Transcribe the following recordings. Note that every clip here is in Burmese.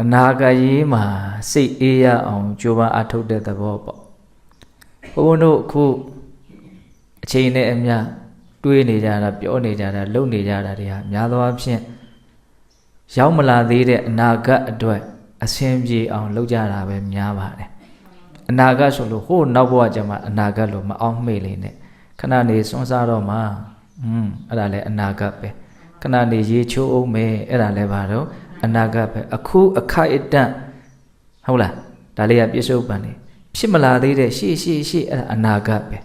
အနာဂတ်ရေးမှာစိတ်အေးရအောင်ကြိုးပမ်းအထုတ်တဲ့သဘောပေါ့ဘုန်းဘုန်းတို့အခုအချိန်နဲ့အမျှတွေးနေကြတာပြောနေကြတာလုပ်နေကြတာတွေဟာများသောအားဖြင့်ရောက်မလာသေးတဲ့အနာဂတ်အတွက်အဆင်ပြေအောင်လုပ်ကြတာပဲများပါတယ်အနာဂတ်ဆိုလို့ဟိုနောက်ဘဝကျမှအနာဂတ်လို့မအောင်မေ့လေနဲ့ခဏနေစွန့်စားတော့မှอืมအဲ့ဒါလည်းအနာဂတ်ပဲခဏနေရေချိုးအောင်မယ်အဲ့ဒါလည်းပါတော့ အနာဂတ်ပဲအခုအခိုက်အတန့်ဟုတ်လားဒါလေးကပြစ္ဆုတ်ပံနေဖြစ်မလာသေးတဲ့ရှေ့ရှေ့ရှေ့အဲ့ဒါအနာဂတ်ပဲ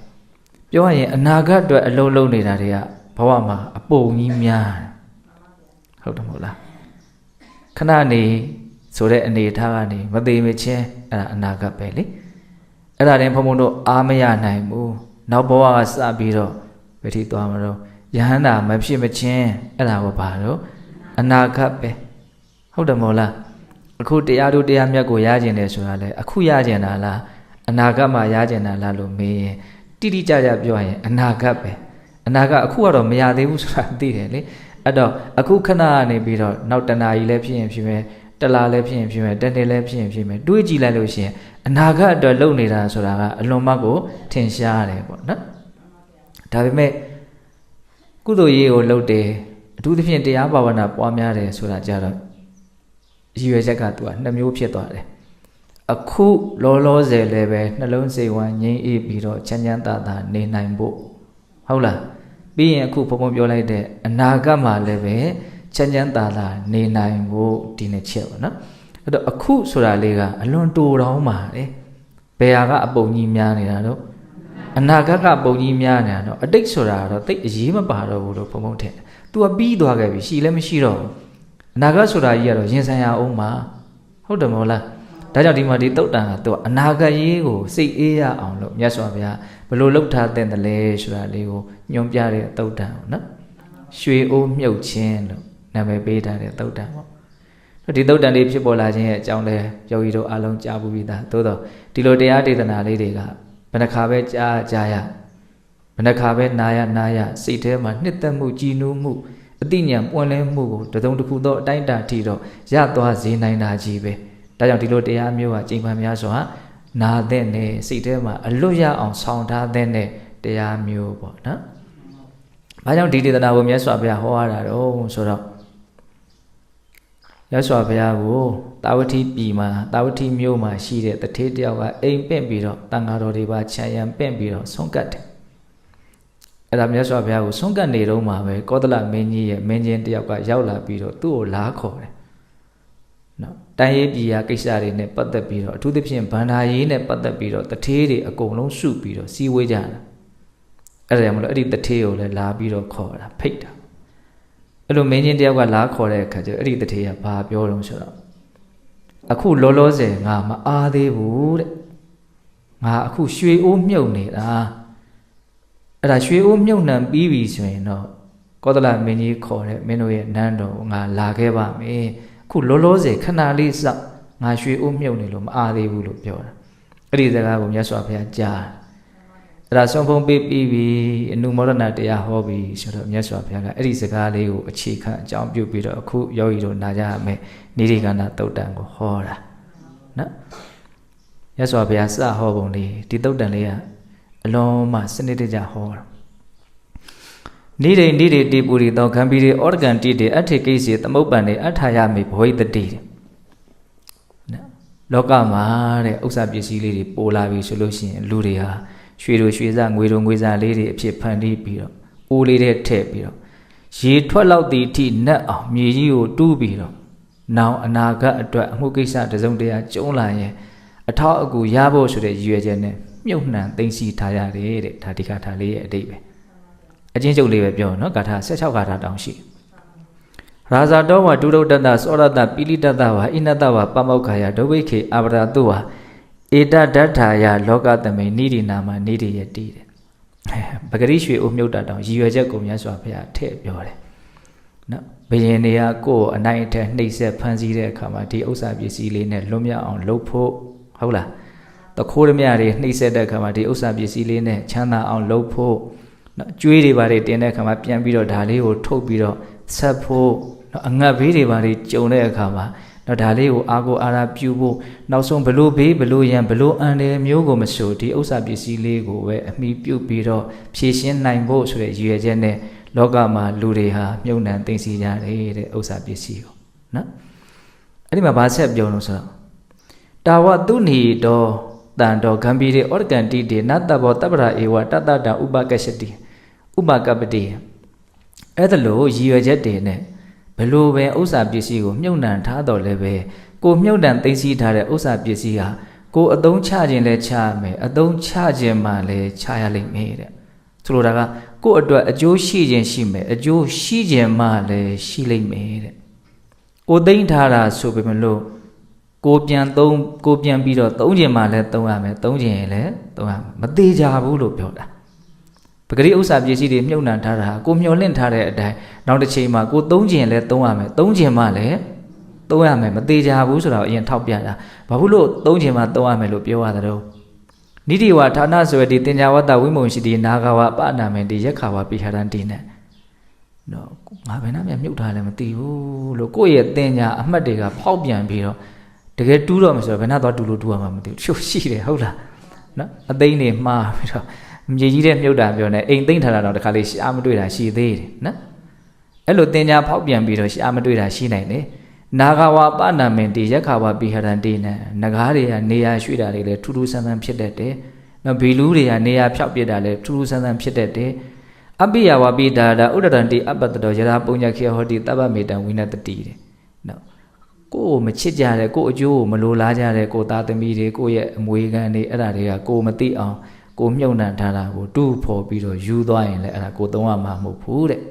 ပြောရရင်အနာဂတ်အတွက်အလုံးလုံးနေတာတွေကဘဝမှာအပုံကြီးများတယ်ဟုတ်တယ်မဟုတ်လားခဏနေဆိုတဲ့အနေထားကနေမသေးမချင်းအဲ့ဒါအနာဂတ်ပဲလေအဲ့ဒါတင်ဘုံဘုံတို့အားမရနိုင်ဘူးနောက်ဘဝကစပြီးတော့ဘယ်ထိသွားမလို့ယဟန္တာမဖြစ်မချင်းအဲ့ဒါကဘာလို့အနာဂတ်ပဲ ဟုတ်တယ်မဟုတ်လားအခုတရားတို့တရားမြတ်ကိုရကျင်တယ်ဆိုတာလေအခုရကျင်တာလားအနာဂတ်မှာရကျင်တာလားလို့မေးရင်တိတိကျကျပြောရင်အနာဂတ်ပဲအနာဂတ်အခုကတော့မရသေးဘူးဆိုတာသိတယ်လေအဲ့တော့အခုခဏကနေပြီးတော့နောက်တနာကြီးလည်းဖြစ်ရင်ဖြစ်မယ်တလားလည်းဖြစ်ရင်ဖြစ်မယ်တနေ့လည်းဖြစ်ရင်ဖြစ်မယ်တွေးကြည့်လိုက်လို့ရှိရင်အနာဂတ်အတွက်လုပ်နေတာဆိုတာကအလွန်မှကိုထင်ရှားတယ်ပေါ့နော်ဒါပေမဲ့ကုသိုလ်ရေးကိုလုပ်တယ်အထူးသဖြင့်တရားဘာဝနာပွားများတယ်ဆိုတာကြတော့ ရည်ရွယ်ချက်ကသူကနှစ်မျိုးဖြစ်သွားတယ်အခုလောလောဆယ်လည်းပဲနှလုံးစိတ်ဝမ်းငြိမ်းအေးပြီးတော့ချမ်းချမ်းသာသာနေနိုင်ဖို့ဟုတ်လားပြီးရင်အခုဘုံဘုံပြောလိုက်တဲ့အနာဂတ်မှာလည်းပဲချမ်းချမ်းသာသာနေနိုင်ဖို့ဒီနှစ်ချက်ပေါ့နော်အဲ့တော့အခုဆိုတာလေးကအလွန်တူတောင်းပါတယ်ဘယ်ဟာကအပုံကြီးများနေတာတော့အနာဂတ်ကပုံကြီးများနေတာတော့အတိတ်ဆိုတာကတော့တိတ်အရေးမပါတော့ဘူးလို့ဘုံဘုံထင်တယ်။ तू ကပြီးသွားခဲ့ပြီရှိလည်းမရှိတော့ဘူး အနာဂတ်ဆိုတာကြီးကတော့ရင်ဆိုင်ရအောင်မှာဟုတ်တယ်မဟုတ်လားဒါကြောင့်ဒီမှာဒီတုတ်တန်ကသူကအနာဂတ်ရေးကိုစိတ်အေးရအောင်လို့မြတ်စွာဘုရားဘလို့လှုပ်ထားတဲ့တလဲဆိုတာလေးကိုညွှန်ပြတဲ့တုတ်တန်ပေါ့နော်ရွှေအိုးမြုပ်ခြင်းလို့နာမည်ပေးထားတဲ့တုတ်တန်ပေါ့ဒီတုတ်တန်လေးဖြစ်ပေါ်လာခြင်းရဲ့အကြောင်းလဲယောဂီတို့အားလုံးကြားဘူးပြီးသားသို့တော့ဒီလိုတရားဒေသနာလေးတွေကဘယ်နှခါပဲကြားကြားရဘယ်နှခါပဲနာရနာရစိတ်ထဲမှာနှစ်သက်မှုကြည်နူးမှု အတိညာပွင့်လင်းမှုကိုတစုံတစ်ခုသောအတိုင်းအတာထိတော့ရသွားစေနိုင်တာကြီးပဲဒါကြောင့်ဒီလိုတရားမျိုးကချိန်ပန်များစွာနာတဲ့နဲ့စိတ်ထဲမှာအလွတ်ရအောင်ဆောင်ထားတဲ့နဲ့တရားမျိုးပေါ့နော်။ဘာကြောင့်ဒီဒေသနာကိုမြတ်စွာဘုရားဟောရတာတော့ဆိုတော့မြတ်စွာဘုရားကိုတာဝတိပြည်မှာတာဝတိမြို့မှာရှိတဲ့တထေးတယောက်ကအိမ်ပင့်ပြီးတော့တန်ဃာတော်တွေပါခြံရံပင့်ပြီးတော့ဆုံးကတ်တယ်။ အဲ့ဒါမြတ်စွာဘုရားကိုဆုံးကတ်နေတော့မှပဲကောသလမင်းကြီးရဲ့မင်းချင်းတယောက်ကရောက်လာပြီးတော့သူ့ကိုလားခေါ်တယ်။နော်တိုင်းရေးပြည်ရာကိစ္စတွေနဲ့ပတ်သက်ပြီးတော့အထူးသဖြင့်ဗန္ဒာရေးနဲ့ပတ်သက်ပြီးတော့တထေးတွေအကုန်လုံးစုပြီးတော့စီဝေးကြတာ။အဲ့ဒါကြောင့်မလို့အဲ့ဒီတထေးကိုလည်းလာပြီးတော့ခေါ်တာဖိတ်တာ။အဲ့လိုမင်းချင်းတယောက်ကလာခေါ်တဲ့အခါကျတော့အဲ့ဒီတထေးကဘာပြောလို့ဆိုတော့အခုလောလောဆယ်ငါမအားသေးဘူးတဲ့ငါအခုရွှေအိုးမြုပ်နေတာ အဲ့ဒါရွှေအိုးမြုပ်နှံပြီးပြီဆိုရင်တော့ကောသလမင်းကြီးခေါ်တဲ့မင်းတို့ရဲ့နန်းတော်ငါလာခဲ့ပါမယ်အခုလောလောဆယ်ခဏလေးစောက်ငါရွှေအိုးမြုပ်နေလို့မအားသေးဘူးလို့ပြောတာအဲ့ဒီစကားကိုမြတ်စွာဘုရားကြားတယ်အဲ့ဒါဆုံးဖုံးပေးပြီးပြီအနုမောဒနာတရားဟောပြီးဆိုတော့မြတ်စွာဘုရားကအဲ့ဒီစကားလေးကိုအခြေခံအကြောင်းပြုပြီးတော့အခုယောဂီတို့နာကြရမယ်နိရိကနာတုတ်တန်ကိုဟောတာနော်မြတ်စွာဘုရားစဟောပုံလေးဒီတုတ်တန်လေးက အလုံးမစနစ်တကျဟောတာနိရိနိရိတိပူရိသောခံပီရိဩရဂန်တိတေအထေကိစီသမုပ္ပန်နေအထာယမေဘဝိတတိတဲ့နော်လောကမှာတဲ့ဥစ္စာပစ္စည်းလေးတွေပိုလာပြီဆိုလို့ရှိရင်လူတွေဟာရွှေတို့ရွှေစားငွေတို့ငွေစားလေးတွေအဖြစ်ဖန်တီးပြီးတော့အိုးလေးတွေထည့်ပြီးတော့ရေထွက်လောက်သည့်အထိနတ်အောင်မြေကြီးကိုတူးပြီးတော့နောင်အနာဂတ်အတွက်အမှုကိစ္စတစုံတရာကျုံးလာရင်အထောက်အကူရဖို့ဆိုတဲ့ရည်ရွယ်ချက်နဲ့ မြုပ်နှံသိသိထားရတယ်တဲ့ဒါဒီကထာလေးရဲ့အတိတ်ပဲအချင်းချုပ်လေးပဲပြောနော်ဂါထာ16ဂါထာတောင်ရှိရာဇာတော်ဝဒုရုဒ္ဒတသောရတပိလိတတဝဣနတဝပမောက္ခာယဒုဝိခေအာဗရာတုဝဧတဒဋ္ဌာယလောကသမိနိရိနာမနိရိယတိတဲ့ပဂရိရွှေအိုမြုပ်တာတောင်ရည်ရွယ်ချက်ကိုမြတ်စွာဘုရားထည့်ပြောတယ်နော်ဘယင်တွေကကိုယ်အနိုင်အထက်နှိပ်စက်ဖန်ဆီးတဲ့အခါမှာဒီဥစ္စာပစ္စည်းလေးနဲ့လွတ်မြောက်အောင်လုပ်ဖို့ဟုတ်လား တခိုးရမြတွေနှိပ်စက်တဲ့အခါမှာဒီဥစ္စာပစ္စည်းလေးနဲ့ချမ်းသာအောင်လုပ်ဖို့နော်ကျွေးတွေပါတွေတင်တဲ့အခါမှာပြန်ပြီးတော့ဒါလေးကိုထုတ်ပြီးတော့ဆက်ဖို့နော်အငတ်ဘေးတွေပါတွေကြုံတဲ့အခါမှာတော့ဒါလေးကိုအာကိုအာရပြုဖို့နောက်ဆုံးဘလို့ဘေးဘလို့ရန်ဘလို့အန်တယ်မျိုးကိုမဆိုဒီဥစ္စာပစ္စည်းလေးကိုပဲအမိပြုပြီးတော့ဖြည့်ရှင်းနိုင်ဖို့ဆိုတဲ့ရည်ရွယ်ချက်နဲ့လောကမှာလူတွေဟာမြုပ်နှံသိသိကြတယ်တဲ့ဥစ္စာပစ္စည်းကိုနော်အဲ့ဒီမှာဗာဆက်ပြောလို့ဆိုတော့တာဝတုဏီတော် တန်တော်ဂံပီရေဩရကန်တိတေနတ္တဘောတပ္ပရာဧဝတတ္တတဥပကရှတိဥပကပတိအဲ့ဒါလို့ရည်ရွယ်ချက်တွေနဲ့ဘလို့ပဲဥစ္စာပစ္စည်းကိုမြုပ်နှံထားတော်လည်းပဲကိုမြုပ်နှံသိသိထားတဲ့ဥစ္စာပစ္စည်းဟာကိုအသုံးချခြင်းလဲချရမယ်အသုံးချခြင်းမှလည်းချရလိမ့်မယ်တဲ့ဆိုလိုတာကကို့အတွက်အကျိုးရှိခြင်းရှိမယ်အကျိုးရှိခြင်းမှလည်းရှိလိမ့်မယ်တဲ့ကိုသိမ့်ထားတာဆိုပေမလို့ ကိုပြန်သုံးကိုပြန်ပြီးတော့သုံးခြင်းမှလည်းသုံးရမယ်သုံးခြင်းရင်လည်းသုံးရမယ်မသေးကြဘူးလို့ပြောတာပဂရိဥစ္စာပစ္စည်းတွေမြုပ်နှံထားတာဟာကိုမျောလင့်ထားတဲ့အတိုင်းနောက်တစ်ချိန်မှာကိုသုံးခြင်းလည်းသုံးရမယ်သုံးခြင်းမှလည်းသုံးရမယ်မသေးကြဘူးဆိုတော့အရင်ထောက်ပြတာဘာဖြစ်လို့သုံးခြင်းမှသုံးရမယ်လို့ပြောရသလဲနိတိဝါဌာနဆိုရတိတင်ညာဝတ္တဝိမုံရှိတိနာဂဝပအနာမေတိရက်ခါဝပိဟာရန်တိနဲ့နော်ငါဘယ်နှမြမြုပ်ထားလဲမသိဘူးလို့ကိုယ့်ရဲ့တင်ညာအမှတ်တွေကဖောက်ပြန်ပြီးတော့ တကယ်တူးတော့မှဆိုတော့ဘယ်နှတော့တူလို့တူရမှာမသိဘူးချို့ရှိတယ်ဟုတ်လားနော်အသိန်းတွေမှားပြီးတော့မြေကြီးတဲ့မြုပ်တာပြောနေအိမ်သိမ့်ထားတာတော့တခါလေးရှားမတွေ့တာရှိသေးတယ်နော်အဲ့လိုတင်ညာဖောက်ပြန်ပြီးတော့ရှားမတွေ့တာရှိနိုင်တယ်နာဂဝပနာမင်တိရက်ခါဝပိဟရန်တိနဲ့ငကားတွေကနေရာရွှေ့တာတွေလည်းထူးထူးဆန်းဆန်းဖြစ်တတ်တယ်နော်ဘီလူးတွေကနေရာဖြောက်ပြစ်တာလည်းထူးထူးဆန်းဆန်းဖြစ်တတ်တယ်အပိယဝပိဒါဒဥဒရန္တိအပတ္တတော်ယရာပုံညခေဟောတိတပ္ပမေတံဝိနတတိတဲ့နော် ကိုယ်မချစ်ကြတဲ့ကိုယ်အကျိုးကိုမလိုလားကြတဲ့ကိုယ်သားသမီးတွေကိုယ့်ရဲ့အမွေခံတွေအဲ့ဒါတွေကကိုယ်မသိအောင်ကိုမြုပ်နှံထားတာကိုတူးဖော်ပြီးတော့ယူသွားရင်လည်းအဲ့ဒါကိုသုံးရမှာမဟုတ်ဘူးတဲ့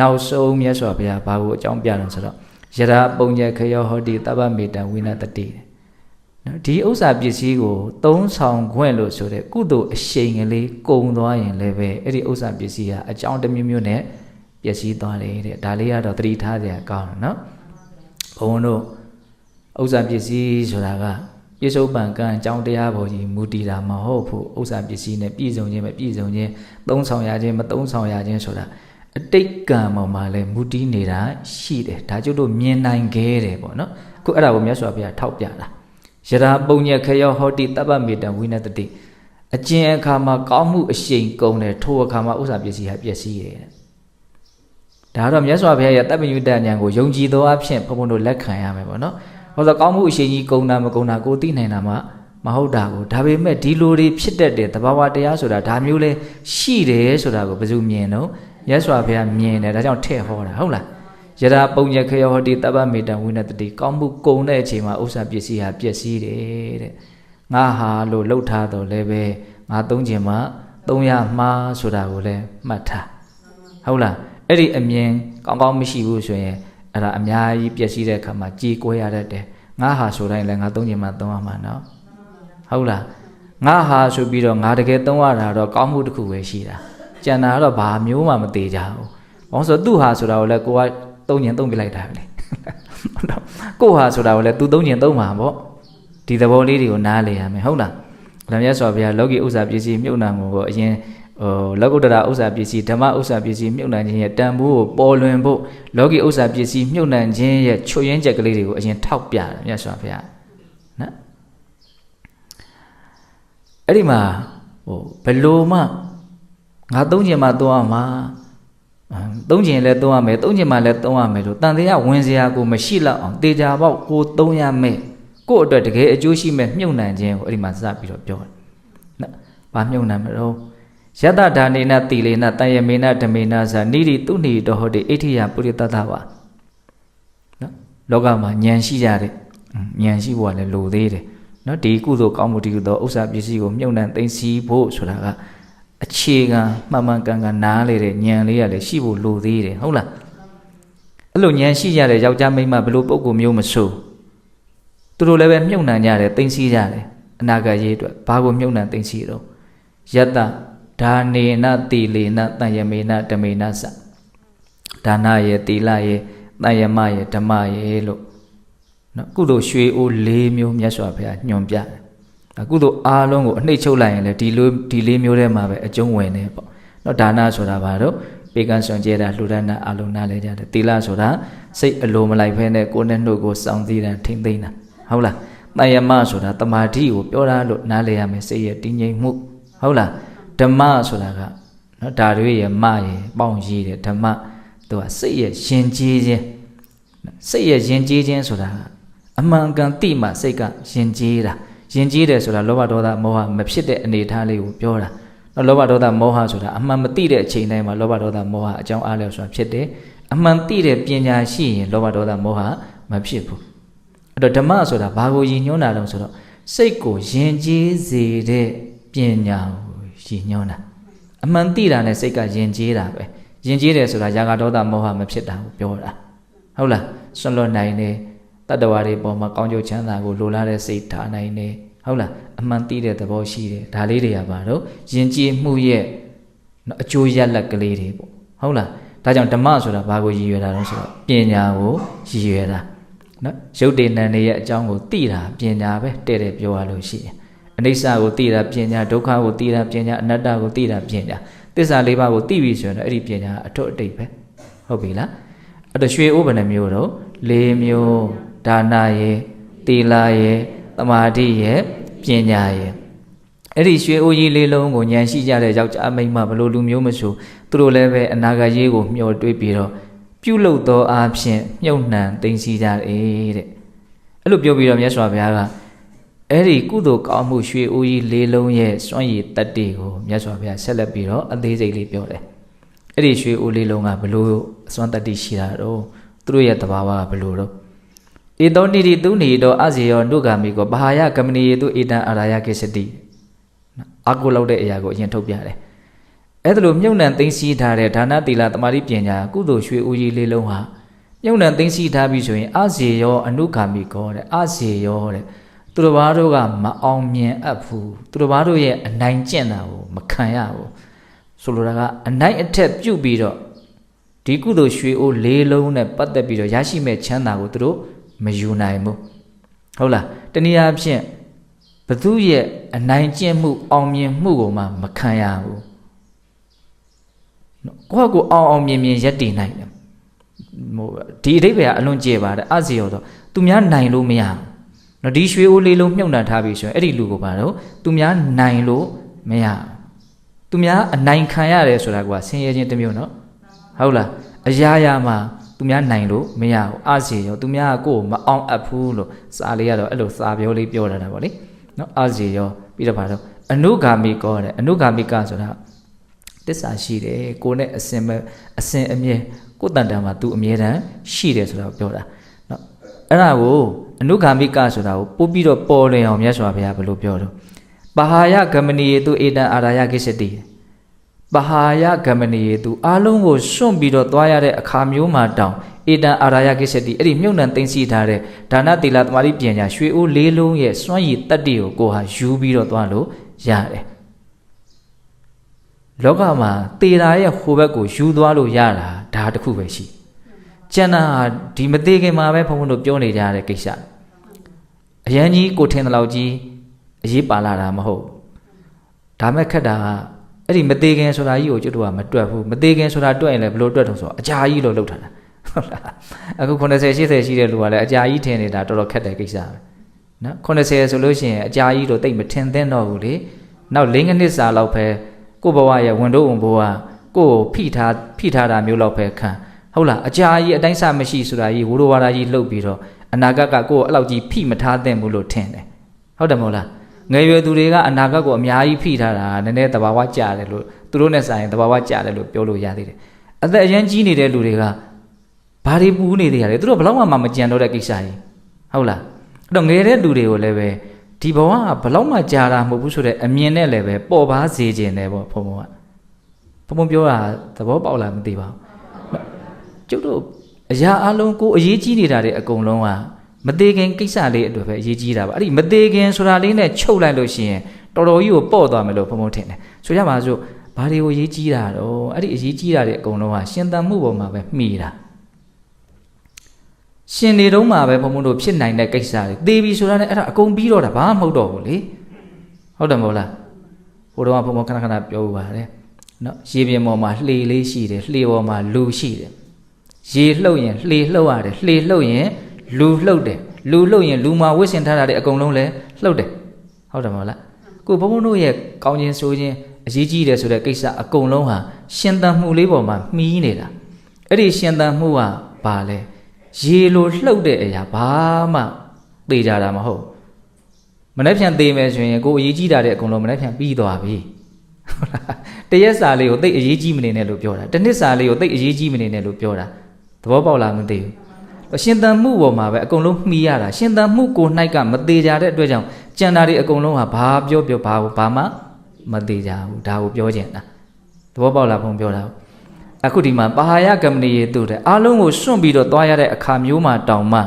နောက်ဆုံးမြတ်စွာဘုရားဘာကိုအကြောင်းပြတယ်ဆိုတော့ယရာပုံညခယောဟောတိတပ္ပမေတံဝိနတတိတဲ့နော်ဒီဥစ္စာပစ္စည်းကိုသုံးဆောင်ခွင့်လို့ဆိုတဲ့ကုသိုလ်အရှိန်ကလေးကုံသွားရင်လည်းပဲအဲ့ဒီဥစ္စာပစ္စည်းဟာအကြောင်းတစ်မျိုးမျိုးနဲ့ပျက်စီးသွားတယ်တဲ့ဒါလေးကတော့သတိထားကြရကောင်းတယ်နော် ဘုံတို့ဥစ္စာပစ္စည်းဆိုတာကပြစ္ဆုတ်ပံကံအကြောင်းတရားပေါ်ကြီးမူတည်တာမဟုတ်ဘူးဥစ္စာပစ္စည်းနဲ့ပြည့်စုံခြင်းမပြည့်စုံခြင်းသုံးဆောင်ရခြင်းမသုံးဆောင်ရခြင်းဆိုတာအတိတ်ကံပေါ်မှာလည်းမူတည်နေတာရှိတယ်ဒါကျုပ်တို့မြင်နိုင်ခဲ့တယ်ပေါ့နော်အခုအဲ့ဒါကိုမြတ်စွာဘုရားထောက်ပြတာယရာပုံညခယောဟောတိတပ္ပမေတံဝိနတတိအကျဉ်အခါမှာကောင်းမှုအရှိန်ကုန်တယ်ထိုအခါမှာဥစ္စာပစ္စည်းဟာပျက်စီးတယ် ဒါတော့မြတ်စွာဘုရားရဲ့တပ်ပညုတဉာဏ်ကိုယုံကြည်သောအဖြစ်ဘုံဘုံတို့လက်ခံရမယ်ပေါ့နော်ဟောဆိုကောင်းမှုအရှိန်ကြီးကုန်တာမကုန်တာကိုသိနိုင်တာမှမဟုတ်တာကိုဒါပေမဲ့ဒီလိုတွေဖြစ်တတ်တဲ့သဘာဝတရားဆိုတာဒါမျိုးလဲရှိတယ်ဆိုတာကိုဘယ်သူမြင်တော့မြတ်စွာဘုရားမြင်တယ်ဒါကြောင့်ထဲ့ဟောတာဟုတ်လားယရာပုံညခေယဟောတိတပ္ပမေတံဝိနတတိကောင်းမှုကုန်တဲ့အချိန်မှာဥစ္စာပစ္စည်းဟာပျက်စီးတယ်တဲ့ငါဟာလို့လှုပ်ထားတော့လည်းပဲငါသုံးခြင်းမှာသုံးရမှားဆိုတာကိုလည်းမှတ်ထားဟုတ်လား အဲ့ဒီအမြင်ကောင်းကောင်းမရှိဘူးဆိုရင်အဲ့ဒါအများကြီးပျက်စီးတဲ့အခါမှာကြေကွဲရတတ်တယ်ငါဟာဆိုတိုင်းလည်းငါသုံးခြင်းမှာသုံးရမှာနော်ဟုတ်လားငါဟာဆိုပြီးတော့ငါတကယ်သုံးရတာတော့ကောင်းမှုတစ်ခုပဲရှိတာကျန်တာကတော့ဘာမျိုးမှမသေးကြဘူး။ဘာလို့ဆိုသူ့ဟာဆိုတာကိုလည်းကိုကသုံးညင်သုံးပြလိုက်တာပဲလေ။ကိုဟာဆိုတာကိုလည်းသူသုံးညင်သုံးမှာပေါ့။ဒီသဘောလေးတွေကိုနားလေရမယ်ဟုတ်လား။ဗလာမြတ်စွာဘုရားလောကီဥစ္စာပစ္စည်းမြုပ်နှံမှုကိုအရင် ဟိုလောကုတ္တရာဥစ္စာပစ္စည်းဓမ္မဥစ္စာပစ္စည်းမြုပ်နှံခြင်းရဲ့တန်ဖိုးကိုပေါ်လွင်ဖို့လောကီဥစ္စာပစ္စည်းမြုပ်နှံခြင်းရဲ့ချွတ်ယွင်းချက်ကလေးတွေကိုအရင်ထောက်ပြတယ်မြတ်စွာဘုရား။နော်။အဲ့ဒီမှာဟိုဘလို့မှငါသုံးကျင်မှသုံးရမှာသုံးကျင်လည်းသုံးရမယ်သုံးကျင်မှလည်းသုံးရမယ်လို့တန်တရားဝင်စရာကိုမရှိတော့အောင်တေချာပေါက်ကိုသုံးရမယ်ကို့အတွက်တကယ်အကျိုးရှိမဲ့မြုပ်နှံခြင်းကိုအဲ့ဒီမှာစပြီးတော့ပြောတယ်နော်ဘာမြုပ်နှံမလို့ ယတဒါနေနတိလေနတယမေနဓမေနဇာနိရိတုဏိတောဟောတိအိဋ္ဌိယပုရိတတ္တဝါနော်လောကမှာဉာဏ်ရှိကြတဲ့ဉာဏ်ရှိဖို့ကလည်းလိုသေးတယ်နော်ဒီကုသိုလ်ကောင်းမှုဒီကုသိုလ်ဥစ္စာပစ္စည်းကိုမြုပ်နှံသိသိဖို့ဆိုတာကအခြေခံမှန်မှန်ကန်ကန်နားလေတဲ့ဉာဏ်လေးရလည်းရှိဖို့လိုသေးတယ်ဟုတ်လားအဲ့လိုဉာဏ်ရှိကြတဲ့ယောက်ျားမိန်းမဘလို့ပုံကူမျိုးမဆိုသူတို့လည်းပဲမြုပ်နှံကြတယ်သိသိကြတယ်အနာဂတ်ရေးအတွက်ဘာကိုမြုပ်နှံသိသိတော့ယတ ဒါနေနတိလေနတန်ယမေနဓမေနစဒါနရဲ့တိလရဲ့တန်ယမရဲ့ဓမ္မရဲ့လို့နော်ကုသိုလ်ရွှေအိုး၄မျိုးမြတ်စွာဘုရားညွန်ပြတယ်ကုသိုလ်အားလုံးကိုအနှိမ့်ချုပ်လိုက်ရင်လည်းဒီလိုဒီလေးမျိုးထဲမှာပဲအကျုံးဝင်နေပေါ့နော်ဒါနဆိုတာဘာတော့ပေကံစွန့်ကြဲတာလှူဒါန်းတာအလုံးနားလဲကြတယ်သီလဆိုတာစိတ်အလိုမလိုက်ဖဲနဲ့ကိုယ်နဲ့နှုတ်ကိုစောင့်သိတာထိမ့်သိမ့်တာဟုတ်လားတယမဆိုတာတမာတိကိုပြောတာလို့နားလဲရမယ်စိတ်ရဲ့တည်ငြိမ်မှုဟုတ်လား ဓမ္မဆိုတာကနော်ဒါတွေရဲ့မရဲ့ပေါင်းရည်တဲ့ဓမ္မသူကစိတ်ရဲ့ရှင်ကြီးခြင်းစိတ်ရဲ့ရှင်ကြီးခြင်းဆိုတာအမှန်ကန်တိမှစိတ်ကရှင်ကြီးတာရှင်ကြီးတယ်ဆိုတာလောဘဒေါသမောဟမဖြစ်တဲ့အနေအထားလေးကိုပြောတာနော်လောဘဒေါသမောဟဆိုတာအမှန်မသိတဲ့အချိန်တိုင်းမှာလောဘဒေါသမောဟအကြောင်းအားလျော်ဆိုတာဖြစ်တယ်အမှန်သိတဲ့ပညာရှိရင်လောဘဒေါသမောဟမဖြစ်ဘူးအဲ့တော့ဓမ္မဆိုတာဘာကိုရည်ညွှန်းတာလဲဆိုတော့စိတ်ကိုယဉ်ကျေးစေတဲ့ပညာကို ရည်ညွှန်းတာအမှန်သိတာနဲ့စိတ်ကယဉ်ကျေးတာပဲယဉ်ကျေးတယ်ဆိုတာຢာကဒေါသမောဟမဖြစ်တာကိုပြောတာဟုတ်လားဆွလွတ်နိုင်တယ်တတ္တဝါတွေပေါ်မှာကောင်းကျိုးချမ်းသာကိုလိုလားတဲ့စိတ်ထားနိုင်တယ်ဟုတ်လားအမှန်သိတဲ့သဘောရှိတယ်ဒါလေးတွေကပါတော့ယဉ်ကျေးမှုရဲ့နော်အကျိုးရလက်ကလေးတွေပေါ့ဟုတ်လားဒါကြောင့်ဓမ္မဆိုတာဘာကိုရည်ရွယ်တာလဲဆိုတော့ပညာကိုရည်ရွယ်တာနော်ရုပ်တည်နံတွေရဲ့အကြောင်းကိုသိတာပညာပဲတဲ့တဲ့ပြောရလို့ရှိရင် အနိစ္စကိုသိတာပညာဒုက္ခကိုသိတာပညာအနတ္တကိုသိတာပညာသစ္စာလေးပါးကိုသိပြီဆိုရင်တော့အဲ့ဒီပညာအထွတ်အတိတ်ပဲဟုတ်ပြီလားအဲ့တော့ရွှေဥပ္ပဏမျိုးတော့၄မျိုးဒါနရဲ့တီလာရဲ့သမာဓိရဲ့ပညာရဲ့အဲ့ဒီရွှေအိုးကြီးလေးလုံးကိုဉာဏ်ရှိကြတဲ့ယောက်ျားမိန်းမဘလို့လူမျိုးမဆိုသူတို့လည်းပဲအနာဂတ်ရေးကိုမျှော်တွေးပြီးတော့ပြုလုပ်သောအားဖြင့်မြုပ်နှံသိသိကြတယ်တဲ့အဲ့လိုပြောပြီးတော့မြတ်စွာဘုရားက အဲ့ဒီကုသိုလ်ကောင်းမှုရွှေအိုးကြီးလေးလုံးရဲ့စွန့်ရည်တတ္တိကိုမြတ်စွာဘုရားဆက်လက်ပြီးတော့အသေးစိတ်လေးပြောတယ်အဲ့ဒီရွှေအိုးလေးလုံးကဘလို့အစွမ်းတတ္တိရှိတာတော့သူတို့ရဲ့တဘာဝကဘလို့တော့ဧတောတိတိသူနေတောအဇေယောနုဂာမိကိုဘာဟာယကမဏီယေတုဧတံအာရာယကိစ္စတိအာကိုလောက်တဲ့အရာကိုအရင်ထုတ်ပြတယ်အဲ့ဒါလိုမြုပ်နှံသိသိထားတဲ့ဒါနသီလတမာတိပညာကုသိုလ်ရွှေဦးကြီးလေးလုံးဟာမြုပ်နှံသိသိထားပြီဆိုရင်အဇေယောအနုဂါမိကောတဲ့အဇေယောတဲ့ သူတို့ဘာတို့ကမအောင်မြင်အပ်ဘူးသူတို့ဘာတို့ရဲ့အနိုင်ကျင့်တာကိုမခံရဘူးဆိုလိုတာကအနိုင်အထက်ပြုတ်ပြီးတော့ဒီကုသိုလ်ရွှေအိုးလေးလုံးနဲ့ပတ်သက်ပြီးတော့ရရှိမဲ့ချမ်းသာကိုသူတို့မယူနိုင်ဘူးဟုတ်လားတနည်းအားဖြင့်ဘသူရဲ့အနိုင်ကျင့်မှု အောင်မြင်မှုကိုမှမခံရဘူးနော်ကိုယ့်ကိုအောင်အောင်မြင်မြင်ရက်တည်နိုင်တယ်ဟိုဒီအဓိပ္ပာယ်ကအလွန်ကျေပါတယ်အစီရောတော့သူများနိုင်လို့မရဘူး နော်ဒီရွှေအိုးလေးလုံးမြုပ်နှံထားပြီဆိုရင်အဲ့ဒီလူကိုပါတော့သူများနိုင်လို့မရဘူးသူများအနိုင်ခံရတယ်ဆိုတာကဆင်းရဲခြင်းတစ်မျိုးနော်ဟုတ်လားအရာရာမှာသူများနိုင်လို့မရဘူးအစီရောသူများကကိုယ်မအောင်အပ်ဘူးလို့စာလေးကတော့အဲ့လိုစာပြောလေးပြောတာပါလေနော်အစီရောပြီးတော့ပါတော့အနုဂါမိကောတဲ့အနုဂါမိကဆိုတာတစ္ဆာရှိတယ်ကိုယ်နဲ့အစင်အစင်အမြဲကိုယ်တန်တန်မှာသူအမြဲတမ်းရှိတယ်ဆိုတာကိုပြောတာနော်အဲ့ဒါကို အနုဂါမိကဆိုတာကိုပို့ပြီးတော့ပေါ်လွင်အောင်မြတ်စွာဘုရားဘယ်လိုပြောတော့ပဟာယဂမဏီယေတုဧတံအာရာယကိစ္စတိပဟာယဂမဏီယေတုအားလုံးကိုစွန့်ပြီးတော့သွားရတဲ့အခါမျိုးမှာတောင်ဧတံအာရာယကိစ္စတိအဲ့ဒီမြုပ်နှံသိမ့်စီထားတဲ့ဒါနသီလသမာဓိပညာရွှေအိုးလေးလုံးရဲ့စွန့်ရည်တတ္တိကိုကိုဟာယူပြီးတော့သွားလို့ရတယ်လောကမှာတေတာရဲ့ဟိုဘက်ကိုယူသွားလို့ရတာဒါတခုပဲရှိ ကျန်တာဒီမသေးခင်မှာပဲဘုန်းဘုန်းတို့ပြောနေကြတဲ့ကိစ္စအရန်ကြီးကိုထင်တယ်လို့ကြီးအရေးပါလာတာမဟုတ်ဒါမဲ့ခက်တာကအဲ့ဒီမသေးခင်ဆိုတာကြီးကိုကျွတ်တော့မတွက်ဘူးမသေးခင်ဆိုတာတွက်ရင်လည်းဘလို့တွက်တော့ဆိုအကြာကြီးလို့လုပ်ထားတာဟုတ်လားအခု90 80ရှိတဲ့လူကလည်းအကြာကြီးထင်နေတာတော်တော်ခက်တဲ့ကိစ္စပဲနော်90ဆိုလို့ရှိရင်အကြာကြီးလို့တိတ်မထင်သင့်တော့ဘူးလေနောက်၄နှစ်စာလောက်ပဲကိုဘဝရဲ့ဝန်တော့ဝန်ဘဝကိုဖိထားဖိထားတာမျိုးလောက်ပဲခံ ဟုတ်လားအကြာကြီးအတိုင်းစမရှိဆိုတာကြီးဝိုးဝါဒကြီးလှုပ်ပြီးတော့အနာဂတ်ကကိုယ်အဲ့လောက်ကြီးဖိမထားသင့်ဘူးလို့ထင်တယ်ဟုတ်တယ်မဟုတ်လားငယ်ရွယ်သူတွေကအနာဂတ်ကိုအများကြီးဖိထားတာနည်းနည်းတဘာဝကြတယ်လို့သူတို့နဲ့ဆိုင်တဘာဝကြတယ်လို့ပြောလို့ရသေးတယ်အသက်အရင်ကြီးနေတဲ့လူတွေကဘာတွေပူးနေသေးရလဲသူတို့ဘလောက်မှမကြံတော့တဲ့ကိစ္စကြီးဟုတ်လားအဲ့တော့ငယ်တဲ့လူတွေကိုလည်းပဲဒီဘဝကဘလောက်မှကြာတာမဟုတ်ဘူးဆိုတဲ့အမြင်နဲ့လည်းပဲပေါ်ပါစေခြင်းတယ်ပေါ့ဘုံဘုံကဘုံဘုံပြောတာသဘောပေါက်လားမသိပါဘူး ကျုပ်တို့အရာအလုံးကိုအရေးကြီးနေတာတွေအကုန်လုံးကမသေးခင်ကိစ္စလေးအတွက်ပဲအရေးကြီးတာပါအဲ့ဒီမသေးခင်ဆိုတာလေးနဲ့ချုပ်လိုက်လို့ရှိရင်တော်တော်ကြီးကိုပေါ့သွားမယ်လို့ဘုံဘုံထင်တယ်ဆိုကြပါစို့ဘာတွေကိုအရေးကြီးတာတော့အဲ့ဒီအရေးကြီးတာတွေအကုန်လုံးကရှင်သန်မှုပေါ်မှာပဲမှီတာရှင်နေတုံးမှာပဲဘုံဘုံတို့ဖြစ်နိုင်တဲ့ကိစ္စတွေသေပြီဆိုတာနဲ့အဲ့ဒါအကုန်ပြီးတော့တာဘာမှမဟုတ်တော့ဘူးလေဟုတ်တယ်မဟုတ်လားဟိုတော့ဘုံဘုံခဏခဏပြောပါတယ်နော်ရေပြင်ပေါ်မှာလှေလေးရှိတယ်လှေပေါ်မှာလူရှိတယ် ရေလှုပ်ရင်လှေလှုပ်ရတယ်လှေလှုပ်ရင်လူလှုပ်တယ်လူလှုပ်ရင်လူမှာဝစ်စင်ထားတာတွေအကုန်လုံးလဲလှုပ်တယ်ဟုတ်တယ်မဟုတ်လားကိုဘုံဘုံတို့ရဲ့ကောင်းခြင်းဆိုခြင်းအရေးကြီးတယ်ဆိုတဲ့ကိစ္စအကုန်လုံးဟာရှင်သန်မှုလေးပေါ်မှာမှီးနေတာအဲ့ဒီရှင်သန်မှုကဘာလဲရေလိုလှုပ်တဲ့အရာဘာမှသိကြတာမဟုတ်မနေ့ပြန်သေးမယ်ဆိုရင်ကိုအရေးကြီးတာတဲ့အကုန်လုံးမနေ့ပြန်ပြီးသွားပြီဟုတ်လားတရက်စာလေးကိုသိအရေးကြီးမနေနဲ့လို့ပြောတာတစ်နှစ်စာလေးကိုသိအရေးကြီးမနေနဲ့လို့ပြောတာသ ဘောပေါက်လားမသိဘူးရှင်သန်မှုပေါ်မှာပဲအကုန်လုံးမှီရတာရှင်သန်မှုကို၌ကမသေးကြတဲ့အတွက်ကြောင့်ကြံတာတွေအကုန်လုံးဟာဘာပြောပြောဘာကိုဘာမှမသေးကြဘူးဒါကိုပြောချင်တာသဘောပေါက်လားဘုံပြောတာအခုဒီမှာပါဟာယကမဏီရေတူတဲ့အားလုံးကိုစွန့်ပြီးတော့သွားရတဲ့အခါမျိုးမှာတောင်မှ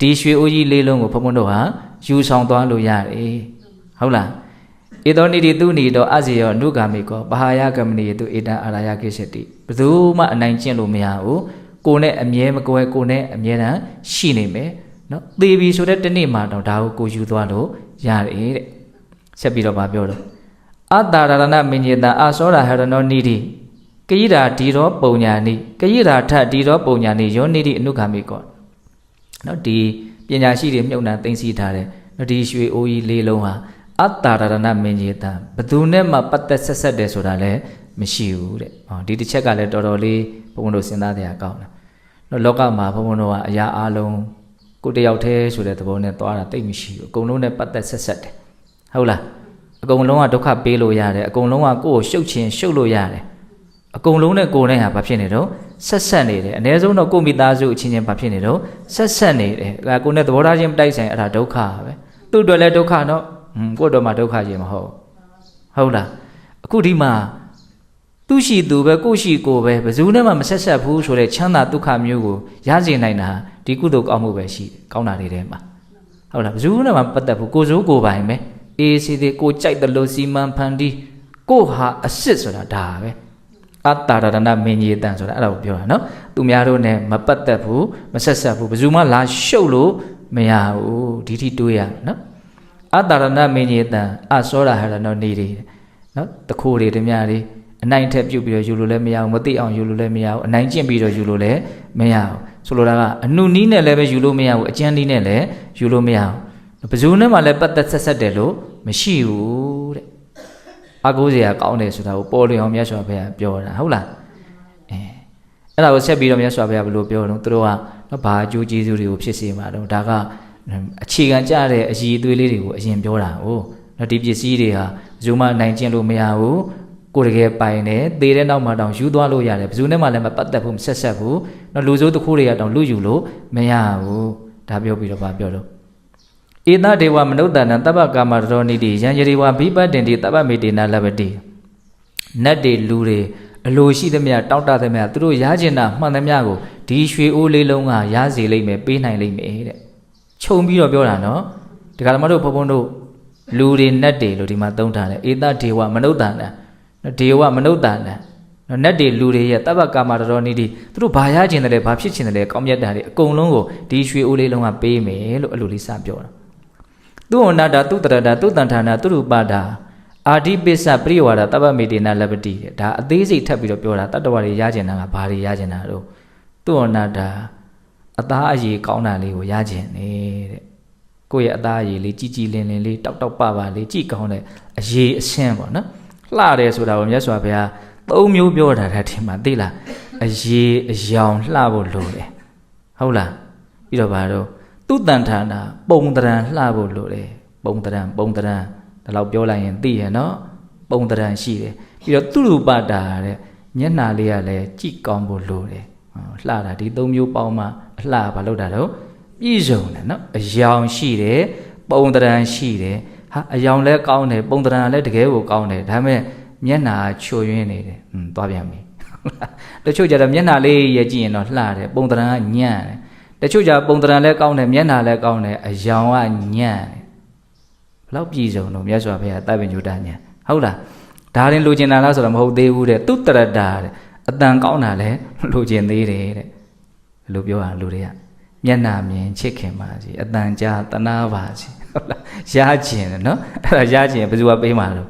ဒီရွှေအိုးကြီးလေးလုံးကိုဘုံဘုံတို့ဟာယူဆောင်သွားလို့ရတယ်ဟုတ်လား ဧသောနိတိသူနိတောအစီယောအနုဂါမိကောပဟာယကမဏီတုဧတံအာရယကိစ္စတိဘယ်သူမှအနိုင်ကျင့်လို့မရဘူးကိုနဲ့အမြဲမကွဲကိုနဲ့အမြဲတမ်းရှိနေမယ်နော်သေပြီဆိုတဲ့တနေ့မှတော့ဒါကိုကိုယူသွားလို့ရတယ်တဲ့ဆက်ပြီးတော့ဗာပြောတော့အတ္တရဏမညေတံအာသောရဟရဏောနိတိကယိရာဒီရောပုံညာနိကယိရာထဒီရောပုံညာနိယောနိတိအနုဂါမိကောနော်ဒီပညာရှိတွေမြုပ်နှံသိသိထားတယ်နော်ဒီရွှေအိုးကြီးလေးလုံးဟာ အတ္တရဏမင်းကြီးတံဘသူနဲ့မှပတ်သက်ဆက်ဆက်တယ်ဆိုတာလည်းမရှိဘူးတဲ့။ဟောဒီတစ်ချက်ကလည်းတော်တော်လေးဘုန်းဘုန်းတို့စဉ်းစားတရားကောင်းတယ်။နော်လောကမှာဘုန်းဘုန်းတို့ကအရာအလုံးကိုတယောက်တည်းဆိုတဲ့သဘောနဲ့သွားတာတိတ်မရှိဘူး။အကုန်လုံးနဲ့ပတ်သက်ဆက်ဆက်တယ်။ဟုတ်လား။အကုန်လုံးကဒုက္ခပေးလို့ရတယ်။အကုန်လုံးကကိုယ့်ကိုရှုပ်ခြင်းရှုပ်လို့ရတယ်။အကုန်လုံးနဲ့ကိုယ်နဲ့ဟာဘာဖြစ်နေတော့ဆက်ဆက်နေတယ်။အ ਨੇ ဆုံးတော့ကိုယ့်မိသားစုအချင်းချင်းဘာဖြစ်နေတော့ဆက်ဆက်နေတယ်။အဲကိုယ်နဲ့သဘောထားချင်းမတိုက်ဆိုင်အဲ့ဒါဒုက္ခပဲ။သူ့အတွက်လည်းဒုက္ခတော့ ဟွန်းကိုယ့်တော့မှဒုက္ခကြီးမဟုတ်ဟုတ်လားအခုဒီမှာသူရှိသူပဲကိုရှိကိုပဲဘယ်သူနဲ့မှမဆက်ဆက်ဘူးဆိုတဲ့ချမ်းသာဒုက္ခမျိုးကိုရစေနိုင်တာဒီကုသိုလ်ကောင်းမှုပဲရှိတယ်ကောင်းတာတွေထဲမှာဟုတ်လားဘယ်သူနဲ့မှပတ်သက်ဘူးကိုစိုးကိုပိုင်ပဲအေးစီသေးကိုကြိုက်တယ်လို့စီမံဖန်တီးကိုဟာအစ်စ်ဆိုတာဒါပဲအတ္တရဏမင်းကြီးတန်ဆိုတာအဲ့ဒါကိုပြောတာနော်သူများတို့ ਨੇ မပတ်သက်ဘူးမဆက်ဆက်ဘူးဘယ်သူမှလာရှုပ်လို့မရဘူးဒီထိတွေးရနော် အတ္တရဏမင်းကြီးတန်အစောရဟရနောနေတွေနော်တခိုးတွေတများတွေအနိုင်ထက်ပြုတ်ပြီးတော့ယူလို့လည်းမရဘူးမသိအောင်ယူလို့လည်းမရဘူးအနိုင်ကျင့်ပြီးတော့ယူလို့လည်းမရဘူးဆိုလိုတာကအနုနီးနဲ့လည်းပဲယူလို့မရဘူးအကျန်းနီးနဲ့လည်းယူလို့မရဘူးဘယ်သူနဲ့မှလည်းပတ်သက်ဆက်ဆက်တယ်လို့မရှိဘူးတဲ့အကိုးစရာကောင်းတယ်ဆိုတာကိုပေါ်လွင်အောင်မြတ်စွာဘုရားပြောတာဟုတ်လားအဲအဲ့ဒါကိုဆက်ပြီးတော့မြတ်စွာဘုရားဘယ်လိုပြောတော့သူတို့ကနော်ဘာအကျိုးကျေးဇူးတွေကိုဖြစ်စေမှာတော့ဒါက အခြေခံကြတဲ့အည်အသွေးလေးတွေကိုအရင်ပြောတာဟုတ်နော်ဒီပစ္စည်းတွေဟာဘယ်သူမှနိုင်ကျင့်လို့မရဘူးကိုယ်တကယ်ပိုင်တယ်သေတဲ့နောက်မှာတောင်ယူသွားလို့ရတယ်ဘယ်သူနဲ့မှလည်းမပတ်သက်ဘူးမဆက်ဆက်ဘူးနော်လူစိုးတစ်ခုတွေကတောင်လူယူလို့မရဘူးဒါပြောပြီးတော့ဗာပြောတော့ဧတဒေဝမနုဿန္တတပ္ပကာမရောနိတိယံယရိဝဘိပတ္တင်တိတပ္ပမေတေနာလဘတိနတ်တွေလူတွေအလိုရှိသမျှတောက်တသမျှသူတို့ရကျင်တာမှန်သမျှကိုဒီရွှေအိုးလေးလုံးကရစေလိမ့်မယ်ပေးနိုင်လိမ့်မယ်တဲ့ ခြုံပြီးတော့ပြောတာနော်ဒီကရမတို့ဘုံဘုံတို့လူတွေနတ်တွေလို့ဒီမှာသုံးထားတယ်ဧတဒေဝမနုဿန္တဒေဝမနုဿန္တနော်နတ်တွေလူတွေရဲ့တပ္ပကာမတော်နိတိသူတို့ဘာရကျင်တယ်လဲဘာဖြစ်ကျင်တယ်လဲကောင်းမြတ်တာတွေအကုန်လုံးကိုဒီရွှေအိုးလေးလုံးကပေးမယ်လို့အဲ့လိုလေးစပြောတာသူဝနာတာသူတရတာသူတန်ထာနာသူရူပတာအာဓိပစ္စပရိဝါဒတပ္ပမေတေနလပတိတဲ့ဒါအသေးစိတ်ထပ်ပြီးတော့ပြောတာတတ္တဝါတွေရကျင်တာကဘာတွေရကျင်တာတော့သူဝနာတာ အသားအရည်ကောင်းတာလေးကိုရကျင်နေတဲ့ကိုယ့်ရဲ့အသားအရည်လေးကြီးကြီးလင်းလင်းလေးတောက်တောက်ပပလေးကြည့်ကောင်းတဲ့အရည်အဆင်းပေါ့နော်လှတယ်ဆိုတာကိုမြတ်စွာဘုရားသုံးမျိုးပြောတာဒါဒီမှာသိလားအရေအယောင်လှဖို့လိုတယ်ဟုတ်လားပြီးတော့ဗါတော့သူတန်ထာနာပုံတရံလှဖို့လိုတယ်ပုံတရံပုံတရံဒါတော့ပြောလိုက်ရင်သိရနော်ပုံတရံရှိတယ်ပြီးတော့သူရူပတာတဲ့မျက်နှာလေးကလည်းကြည့်ကောင်းဖို့လိုတယ် လှတာဒီသုံးမျိုးပေါင်းမှအလှဘာလို့တာတော့ပြည့်စုံတယ်နော်အယောင်ရှိတယ်ပုံတရံရှိတယ်ဟာအယောင်လည်းကောင်းတယ်ပုံတရံလည်းတကယ်ကိုကောင်းတယ်ဒါပေမဲ့မျက်နှာချိုရင်းနေတယ်อืมသွားပြန်ပြီတချို့ကြတော့မျက်နှာလေးရကြည့်ရင်တော့လှတယ်ပုံတရံကညံ့တယ်တချို့ကြပုံတရံလည်းကောင်းတယ်မျက်နှာလည်းကောင်းတယ်အယောင်ကညံ့တယ်ဘလောက်ပြည်စုံတော့မြတ်စွာဘုရားတပ်ပင်ညုတညာဟုတ်လားဒါရင်လိုချင်တာလားဆိုတော့မဟုတ်သေးဘူးတဲ့သူတရတာတဲ့ အတန်ကောင်းတာလည်းလိုချင်သေးတယ်တဲ့ဘယ်လိုပြောရလူတွေကမျက်နှာမြင်ချစ်ခင်ပါစီအတန်ကြားတနာပါစီဟုတ်လားရခြင်းနော်အဲ့ဒါရခြင်းဘယ်သူကပေးမှာလို့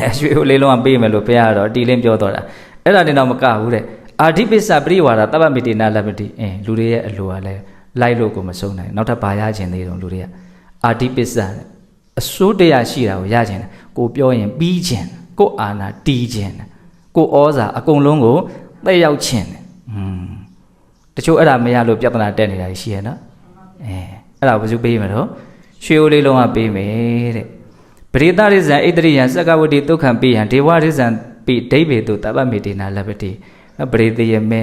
အဲရွှေဦးလေးလုံးကပေးမယ်လို့ဘုရားကတော့တီလင်းပြောတော့တာအဲ့ဒါနဲ့တော့မကဘူးတဲ့အာဓိပစ္စပရိဝါဒတပ္ပမိတေနာလပတိအင်းလူတွေရဲ့အလိုကလည်းလိုက်လို့ကိုမဆုံးနိုင်နောက်ထပ်ဘာရခြင်းသေးတော့လူတွေကအာဓိပစ္စအစိုးတရားရှိတာကိုရခြင်းတယ်ကိုပြောရင်ပြီးခြင်းကိုအာနာတီးခြင်း ကိုဩဇာအကုန်လုံးကိုသက်ရောက်ခြင်းတယ်อืมတချို့အဲ့ဒါမရလို့ပြဿနာတက်နေတာရှိရဲ့နော်အဲအဲ့ဒါဘယ်သူပေးမှာတော့ရွှေဦးလေးလုံးကပေးမယ်တဲ့ပရိသရိဇံဣတရိယံစက္ကဝတိဒုက္ခံပိယံဒေဝရိဇံပိဒိဗ္ဗေတုတပ္ပမေတေနာလပတိပရိသေယမဲ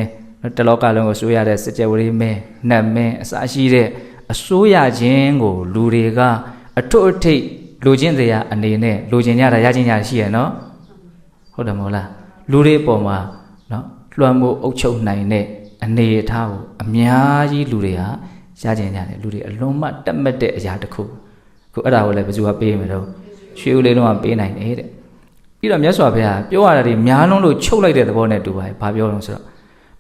တလောကလုံးကိုဆိုရတဲ့စကြဝဠာမဲနတ်မဲအစာရှိတဲ့အစိုးရခြင်းကိုလူတွေကအထွတ်အထိပ်လူချင်းစရာအနေနဲ့လူချင်းကြတာရချင်းကြရှိရနော်ဟုတ်တယ်မဟုတ်လား လူတွေပေါ်မှာနော်လွှမ်းမိုးအုပ်ချုပ်နိုင်တဲ့အနေအထားကိုအများကြီးလူတွေဟာရချင်းကြတယ်လူတွေအလွန်မှတက်မက်တဲ့အရာတစ်ခုခုအဲ့ဒါကိုလည်းဘယ်သူကပေးမယ်တော့ရွှေဦးလေးလုံးကပေးနိုင်တယ်တဲ့ပြီးတော့မြတ်စွာဘုရားပြောရတာဒီများလုံးလို့ချုပ်လိုက်တဲ့သဘောနဲ့တူပါတယ်ဘာပြောလို့ဆိုတော့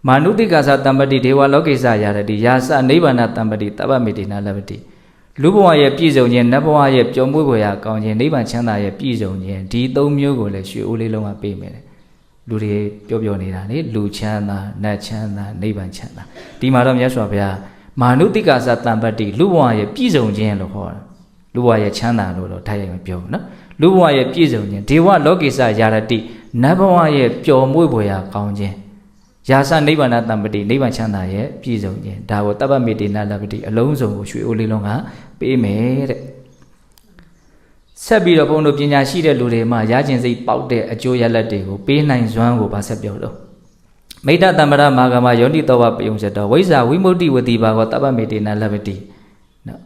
မာနုတိကာသတမ္ပတိဒေဝလောကိစ္စရတဲ့ဒီယာစနိဗ္ဗာန်တမ္ပတိတပ္ပမေတိနာလပတိလူဘဝရဲ့ပြည့်စုံခြင်းနတ်ဘဝရဲ့ပျော်မွေ့ဖွယ်ရာကောင်းခြင်းနိဗ္ဗာန်ချမ်းသာရဲ့ပြည့်စုံခြင်းဒီသုံးမျိုးကိုလည်းရွှေဦးလေးလုံးကပေးမယ်တဲ့ လူတွေပြောပြောနေတာလေလူချမ်းသာနတ်ချမ်းသာနိဗ္ဗာန်ချမ်းသာဒီမှာတော့မြတ်စွာဘုရားမာနုတိကာသတမ္ပတိလူဘဝရဲ့ပြည့်စုံခြင်းလို့ခေါ်တာလူဘဝရဲ့ချမ်းသာလို့တော့ထားရိုက်မပြောဘူးနော်လူဘဝရဲ့ပြည့်စုံခြင်းဒေဝလောကိစ္စယာရတိနတ်ဘဝရဲ့ပျော်မွေ့ဖွယ်ရာကောင်းခြင်းယာစနိဗ္ဗာန်တမ္ပတိနိဗ္ဗာန်ချမ်းသာရဲ့ပြည့်စုံခြင်းဒါကိုတပ္ပမေတေနလပတိအလုံးစုံကိုရွှေအိုးလေးလုံးကပေးမယ်တဲ့ ဆက်ပြီးတော့ဘုန်းတို့ပညာရှိတဲ့လူတွေမှာရခြင်းစိတ်ပေါက်တဲ့အကျိုးရလဒ်တွေကိုပေးနိုင်စွမ်းကိုဗာဆက်ပြောတော့မိတ္တတမ္ပရမာဂမယောနိတောဝပယုံစတောဝိဇ္ဇာဝိမု ക്തി ဝတိဘာကောတပ္ပမေတေနလပတိနော်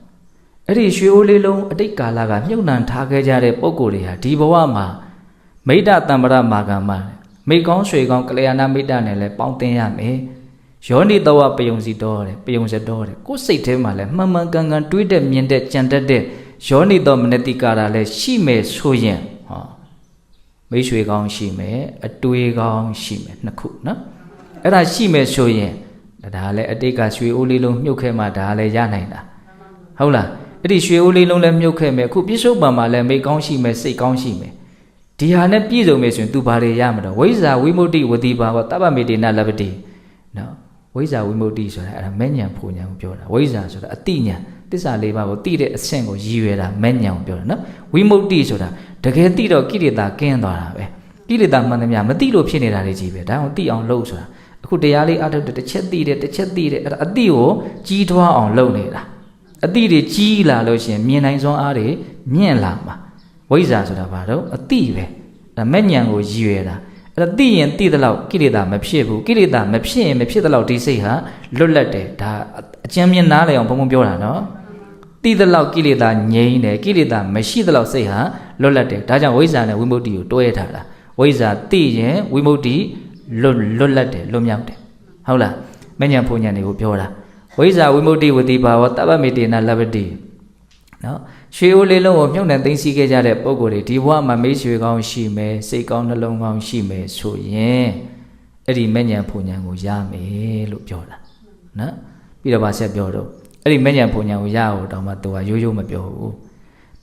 အဲ့ဒီရွှေအိုးလေးလုံးအတိတ်ကာလကမြုပ်နှံထားခဲ့ကြတဲ့ပုံကိုယ်တွေဟာဒီဘဝမှာမိတ္တတံပရမာကမမိကောင်းရွှေကောင်းကလျာဏမိတ္တနဲ့လည်းပေါင်းတင်ရမယ်ယောနိတဝပယုံစီတော်တယ်ပယုံစတော်တယ်ကိုယ်စိတ်ထဲမှာလည်းမှန်မှန်ကန်ကန်တွေးတဲ့မြင်တဲ့ကြံတတ်တဲ့ ယောနိတော်မနတိကာရလည်းရှိမယ်ဆိုရင်ဟောမိတ်ရွှေကောင်းရှိမယ်အတွေးကောင်းရှိမယ်နှစ်ခုနော်အဲ့ဒါရှိမယ်ဆိုရင်ဒါလည်းအတိတ်ကရွှေအိုးလေးလုံးမြုပ်ခဲ့မှဒါလည်းရနိုင်တာ ဟုတ်လားအဲ့ဒီရွှေအိုးလေးလုံးလည်းမြုပ်ခဲ့မယ်အခုပြစ္ဆုတ်ပံမှာလည်းမိတ်ကောင်းရှိမယ်စိတ်ကောင်းရှိမယ်ဒီဟာနဲ့ပြည့်စုံမယ်ဆိုရင် तू ဘာတွေရမှာတော့ဝိဇ္ဇာဝိမု ക്തി ဝတိပါဟောတပ္ပမေတေနလပတိနော်ဝိဇ္ဇာဝိမု ക്തി ဆိုတာအဲ့ဒါမဲ့ညာဖူညာကိုပြောတာဝိဇ္ဇာဆိုတာအတိညာ တစ္ဆာလေးပါးကိုတိတဲ့အဆင့်ကိုရည်ရွယ်တာမဲ့ညာကိုပြောတာနော်ဝိမု ക്തി ဆိုတာတကယ်တိတော့ကိလေသာကင်းသွားတာပဲကိလေသာမှန်သမျှမတိလို့ဖြစ်နေတာတွေကြီးပဲဒါအောင်တိအောင်လုပ်ဆိုတာအခုတရားလေးအထုတ်တဲ့တစ်ချက်တိတယ်တစ်ချက်တိတယ်အဲ့ဒါအတိကိုကြီးထွားအောင်လုပ်နေတာအတိတွေကြီးလာလို့ရှရင်မြင်နိုင်စွမ်းအားတွေမြင့်လာမှာဝိဇ္ဇာဆိုတာဘာတော့အတိပဲဒါမဲ့ညံကိုရည်ရွယ်တာအဲ့ဒါသိရင်သိသလောက်ကိလေသာမဖြစ်ဘူးကိလေသာမဖြစ်ရင်မဖြစ်သလောက်ဒီစိတ်ဟာလွတ်လပ်တယ်ဒါအကျဉ်းမြင်နားလည်အောင်ဘုံဘုံပြောတာနော် သိသလောက်ကိလေသာငြိမ်းတယ်ကိလေသာမရှိသလောက်စိတ်ဟာလွတ်လပ်တယ်ဒါကြောင့်ဝိဇ္ဇာနဲ့ဝိမု ക്തി ကိုတွဲထားတာဝိဇ္ဇာသိရင်ဝိမု ക്തി လွတ်လွတ်လပ်တယ်လွတ်မြောက်တယ်ဟုတ်လားမဲ့ညံဖုန်ညံတွေကိုပြောတာ ဝိဇ္ဇာဝိမု ക്തി ဝတိဘာဝတပ္ပမေတေနလပတိနော်ရွှေအိုးလေးလုံးကိုမြုပ်နှံသိမ်းဆည်းခဲ့ကြတဲ့ပုံကိုယ်တွေဒီဘဝမှာမေးရွှေကောင်းရှိမယ်စိတ်ကောင်းနှလုံးကောင်းရှိမယ်ဆိုရင်အဲ့ဒီမဲ့ညံဖုန်ညံကိုရမယ်လို့ပြောတာနော်ပြီးတော့ဗာဆက်ပြောတော့ အဲ့ဒီမဲ့ညံဖုန်ညံကိုရအောင်တောင်မှသူကရိုးရိုးမပြောဘူး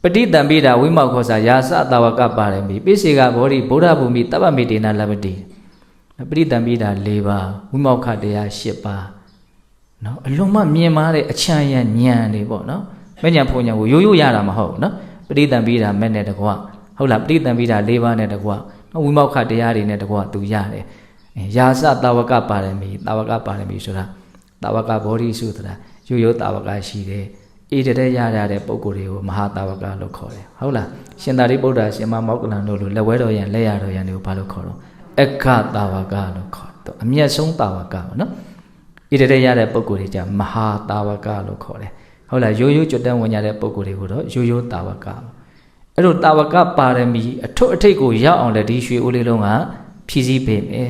ပဋိတံပိတာဝိမောက်ခောစာယာစတာဝကပါရမီပိစေကဘောဓိဗုဒ္ဓဘူမိတပ္ပမေတေနလပတိပဋိတံပိတာ၄ပါးဝိမောက်ခတရား၈ပါးနော်အလွန်မှမြင်မာတဲ့အချမ်းရံညံတွေပေါ့နော်မဲ့ညံဖုန်ညံကိုရိုးရိုးရတာမဟုတ်ဘူးနော်ပဋိသင်္ပိတာမဲ့နဲ့တကွဟုတ်လားပဋိသင်္ပိတာ၄ပါးနဲ့တကွနော်ဝိမောက္ခတရားတွေနဲ့တကွသူရတယ်အဲယာစတာဝကပါရမီတာဝကပါရမီဆိုတာတာဝကဘောဓိစုဆိုတာ ရိုးရိုးတာဝကရှိတယ်အေတတဲ့ရရတဲ့ပုံကိုယ်တွေကိုမဟာတာဝကလို့ခေါ်တယ်ဟုတ်လားရှင်သာရိပုတ္တရာရှင်မမောက္ကလန်တို့လိုလက်ဝဲတော်ရန်လက်ရတော်ရန်တွေကိုဘာလို့ခေါ်တော့အခတာဝကလို့ခေါ်တော့အမျက်ဆုံးတာဝကပေါ့နော်ဣတရေရတဲ့ပုံကိုယ်တွေကြမဟာတာဝကလို့ခေါ်တယ်ဟုတ်လားရိုးရိုးကြွတန်းဝင်ကြတဲ့ပုံကိုယ်တွေကိုတော့ရိုးရိုးတာဝကအဲ့လိုတာဝကပါရမီအထွတ်အထိပ်ကိုရောက်အောင်လည်းဒီရွှေဦးလေးလုံးကဖြည့်ဆည်းပေးမယ်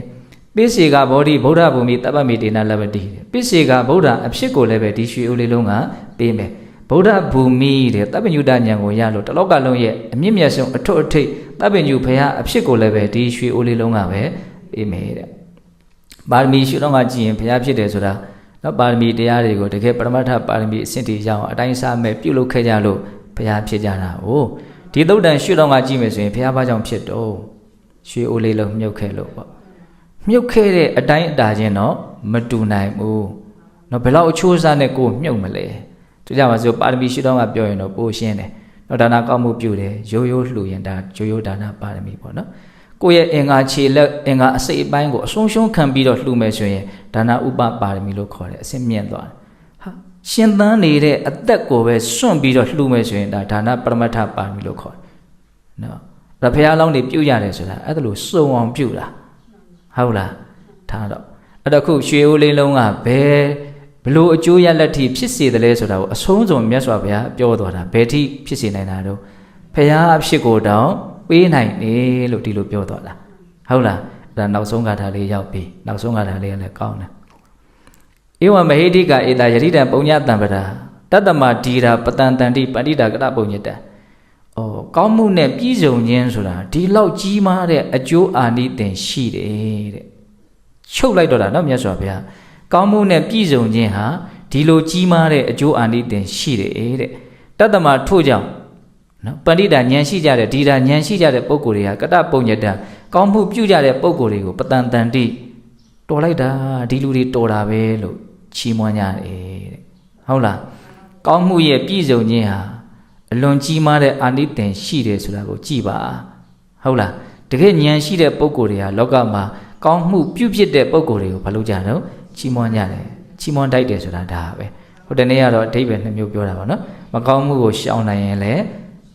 ပိစေကဗောဓိဗုဒ္ဓဘူမိတပ္ပမေတေနလဘတိပိစေကဗုဒ္ဓအဖြစ်ကိုလည်းပဲဒီရွှေဦးလေးလုံးကပေးမယ်ဗုဒ္ဓဘူမိတဲ့တပ္ပညုတဉာဏ်ကိုရလို့တလောကလုံးရဲ့အမြင့်မြတ်ဆုံးအထွတ်အထိပ်တပ္ပညုဘုရားအဖြစ်ကိုလည်းပဲဒီရွှေဦးလေးလုံးကပဲပေးမယ်တဲ့ပါရမီရှုတော့ကကြည့်ရင်ဘုရားဖြစ်တယ်ဆိုတာနော်ပါရမီတရားတွေကိုတကယ်ပရမတ္ထပါရမီအဆင့်တည်းရအောင်အတိုင်းစားမဲ့ပြုလုပ်ခဲ့ကြလို့ဘုရားဖြစ်ကြတာ哦ဒီဒီသုတ်တန်ရွှေတော်ကကြည့်မယ်ဆိုရင်ဘုရားဘာကြောင့်ဖြစ်တော့ရွှေအိုးလေးလုံးမြုပ်ခဲ့လို့ပေါ့ မြုပ်ခဲ့တဲ့အတိုင်းအတာချင်းတော့မတူနိုင်ဘူးနော်ဘယ်လောက်အချိုးစားနဲ့ကိုယ်မြုပ်မလဲသူကြပါစို့ပါရမီရွှေတော်ကပြောရင်တော့ပိုရှင်းတယ်နော်ဒါနာကောင်းမှုပြုတယ်ရိုးရိုးလှူရင်ဒါရိုးရိုးဒါနာပါရမီပေါ့နော်ကိုယ့်ရဲ့အင်္ဂါခြေလက်အင်္ဂါအစိတ်အပိုင်းကိုအဆုံးရှုံးခံပြီးတော့လှူမယ်ဆိုရင်ဒါနာဥပပါရမီလို့ခေါ်တယ်အစင်မြင့်သွားတယ်ဟာရှင်သန်နေတဲ့အသက်ကိုပဲစွန့်ပြီးတော့လှူမယ်ဆိုရင်ဒါဒါနာပရမတ္ထပါရမီလို့ခေါ်တယ်နော်ဒါဖះလောင်းတွေပြုတ်ရတယ်ဆိုတာအဲ့ဒါလို့စုံအောင်ပြုတ်တာ ဟုတ်လားထားတော့အဲ့တော့ခုရွှေဦးလေးလုံးကဘယ်ဘလို့အကျိုးရလက်ထိဖြစ်စေတယ်လဲဆိုတာကိုအဆုံးစုံမြတ်စွာဘုရားပြောတော်တာဘယ်ထိဖြစ်စေနိုင်တာတော့ဖះအဖြစ်ကိုတောင်ပေးနိုင်တယ်လို့ဒီလိုပြောတော်တာဟုတ်လားအဲ့ဒါနောက်ဆုံးကထာလေးရောက်ပြီနောက်ဆုံးကထာလေးကလည်းကောင်းတယ်ဧဝမဟိတိကဧတာယတိတံပုံညတံပဒါတတ္တမဒီရာပတန်တန္တိပန္တိတာကရပုံညတံ ဩကောင်းမှုနဲ့ပြည့်စုံခြင်းဆိုတာဒီလောက်ကြီးမားတဲ့အကျိုးအာနိသင်ရှိတယ်တဲ့ချုပ်လိုက်တော့တာနော်မြတ်စွာဘုရားကောင်းမှုနဲ့ပြည့်စုံခြင်းဟာဒီလိုကြီးမားတဲ့အကျိုးအာနိသင်ရှိတယ်တဲ့တတ္တမထို့ကြောင့်နော်ပန္တိတာဉာဏ်ရှိကြတဲ့ဒီတာဉာဏ်ရှိကြတဲ့ပုဂ္ဂိုလ်တွေကကတပုံညတံကောင်းမှုပြုကြတဲ့ပုဂ္ဂိုလ်တွေကိုပတန်တန်တိတော်လိုက်တာဒီလူတွေတော်တာပဲလို့ချီးမွမ်းကြတယ်တဲ့ဟုတ်လားကောင်းမှုရဲ့ပြည့်စုံခြင်းဟာ အလွန်ကြီးမားတဲ့အာနိသင်ရှိတယ်ဆိုတာကိုကြည်ပါဟုတ်လားတကယ်ဉာဏ်ရှိတဲ့ပုဂ္ဂိုလ်တွေဟာလောကမှာကောင်းမှုပြုဖြစ်တဲ့ပုဂ္ဂိုလ်တွေကိုဘာလို့ကြတော့ချီးမွမ်းကြတယ်ချီးမွမ်းတိုက်တယ်ဆိုတာဒါပဲဟိုတနေ့ကတော့အဓိပ္ပာယ်နှစ်မျိုးပြောတာပါနော်မကောင်းမှုကိုရှောင်နိုင်ရင်လည်း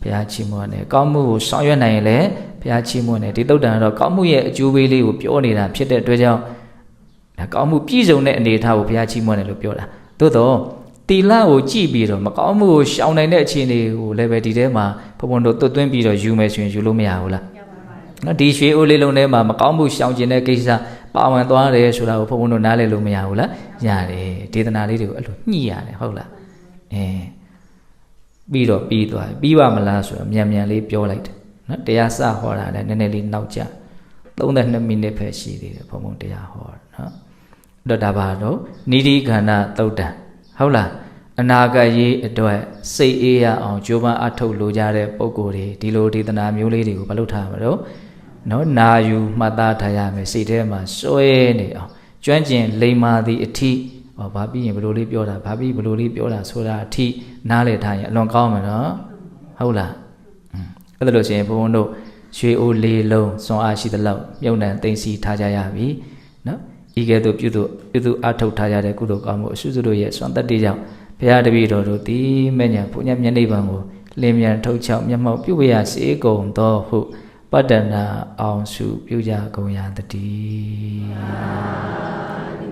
ဘုရားချီးမွမ်းတယ်ကောင်းမှုကိုဆောင်ရွက်နိုင်ရင်လည်းဘုရားချီးမွမ်းတယ်ဒီတုတ်တန်ကတော့ကောင်းမှုရဲ့အကျိုးပေးလေးကိုပြောနေတာဖြစ်တဲ့အတွက်ကြောင့်ဒါကောင်းမှုပြည့်စုံတဲ့အနေအထားကိုဘုရားချီးမွမ်းတယ်လို့ပြောတာသို့တော့ တီလာကိုကြည့်ပြီးတော့မကောင်းမှုကိုရှောင်နိုင်တဲ့အခြေအနေကိုလည်းပဲဒီထဲမှာဘုံဘုံတို့သွတ်သွင်းပြီးတော့ယူမယ်ဆိုရင်ယူလို့မရဘူးလားနော်ဒီရွှေအိုးလေးလုံးထဲမှာမကောင်းမှုရှောင်ကျင်တဲ့ကိစ္စပါဝင်သွားတယ်ဆိုတာကိုဘုံဘုံတို့နားလည်လို့မရဘူးလားရတယ်ဒေသနာလေးတွေကိုအဲ့လိုညှိရတယ်ဟုတ်လားအဲပြီးတော့ပြီးသွားပြီပြီးပါမလားဆိုတော့မြန်မြန်လေးပြောလိုက်တယ်နော်တရားစဟောတာလည်းနည်းနည်းလေးနောက်ကျ32မိနစ်ပဲရှိသေးတယ်ဘုံဘုံတရားဟောတာနော်အဲ့တော့ဒါပါတော့နိတိခန္ဓာသုတ်တံ ဟုတ်လားအနာဂတ်ရေးအတွက်စိတ်အေးရအောင်ကြိုးပမ်းအထုတ်လိုကြတဲ့ပုံကိုယ်တွေဒီလိုဒေသနာမျိုးလေးတွေကိုမလုပ်ထားမှာတော့နော်နာယူမှတ်သားထားရမယ်စိတ်ထဲမှာစွဲနေအောင်ကျွမ်းကျင်လိမ္မာသည့်အထိဟောဘာပြီးရင်ဘယ်လိုလေးပြောတာဘာပြီးဘယ်လိုလေးပြောတာဆိုတာအထိနားလည်ထားရင်အလွန်ကောင်းမှာနော်ဟုတ်လားအဲ့ဒါလို့ရှိရင်ဘုန်းဘုန်းတို့ရွှေအိုးလေးလုံးစွန်အားရှိသလောက်မြုံနှံသိမ့်စီထားကြရပြီနော် ဤကဲ့သို့ပြုသူပြုသူအထုတ်ထားကြတဲ့ကုသိုလ်ကောင်းမှုအစွတ်စွတ်တို့ရဲ့စွမ်းတတ္တိကြောင့်ဘုရားတပည့်တော်တို့သည်မဲ့ညာဘုညာမျက်နှိပ်ပံကိုလင်းမြန်ထုတ်ချောက်မျက်မှောက်ပြုဝရစေကုန်သောဟုပတ္တနာအောင်စုပြုကြကုန်ရတည်း